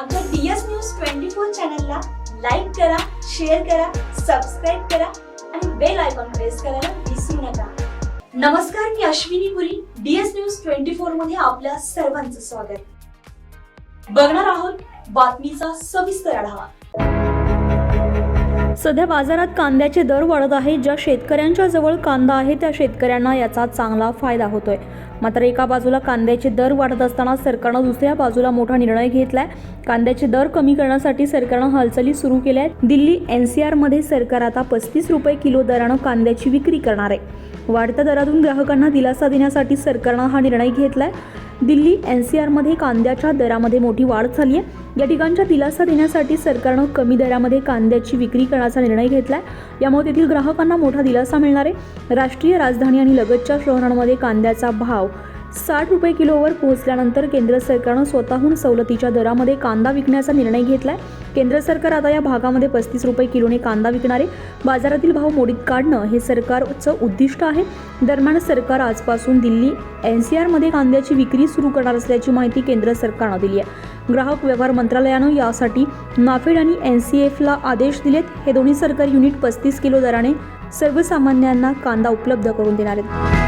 आमच्या DS news twenty four चॅनलला like करा शेअर करा सबस्क्राईब करा आणि बेल आयकॉन प्रेस करायला विसरू नका. नमस्कार मी Ashwini Puri DS news twenty फोरमध्ये आपल्या सर्वांचं स्वागत. बघणार आहोत बातमीचा सविस्तर आढावा. सध्या बाजारात कांद्याचे दर वाढत आहे. ज्या शेतकऱ्यांच्या जवळ कांदा आहे त्या शेतकऱ्यांना याचा चांगला फायदा होतोय. मात्र एका बाजूला कांद्याचे दर वाढत असताना सरकारनं दुसऱ्या बाजूला मोठा निर्णय घेतलाय. कांद्याचे दर कमी करण्यासाठी सरकारनं हालचाली सुरू केल्या आहेत. दिल्ली एन सी आरमध्ये सरकार आता पस्तीस रुपये किलो दरानं कांद्याची विक्री करणार आहे. वाढत्या दरातून ग्राहकांना दिलासा देण्यासाठी सरकारनं हा निर्णय घेतलाय. दिल्ली एन सी आरमध्ये कांद्याच्या दरामध्ये मोठी वाढ झाली आहे. या ठिकाणच्या दिलासा देण्यासाठी सरकारनं कमी दरामध्ये कांद्याची विक्री करण्याचा निर्णय घेतला आहे यामुळे तेथील ग्राहकांना मोठा दिलासा मिळणार आहे. राष्ट्रीय राजधानी आणि लगतच्या शहरांमध्ये कांद्याचा भाव साठ रुपये किलोवर पोहोचल्यानंतर केंद्र सरकारनं स्वतःहून सवलतीच्या दरामध्ये कांदा विकण्याचा निर्णय घेतलाय. केंद्र सरकार आता या भागामध्ये पस्तीस रुपये किलोने कांदा विकणारे. बाजारातील भाव मोडीत काढणं हे सरकारचं उद्दिष्ट आहे. दरम्यान सरकार आजपासून दिल्ली एन सी आरमध्ये कांद्याची विक्री सुरू करणार असल्याची माहिती केंद्र सरकारनं दिली आहे. ग्राहक व्यवहार मंत्रालयानं यासाठी नाफेड आणि एन सी एफला आदेश दिलेत. हे दोन्ही सरकारी युनिट पस्तीस किलो दराने सर्वसामान्यांना कांदा उपलब्ध करून देणार आहेत.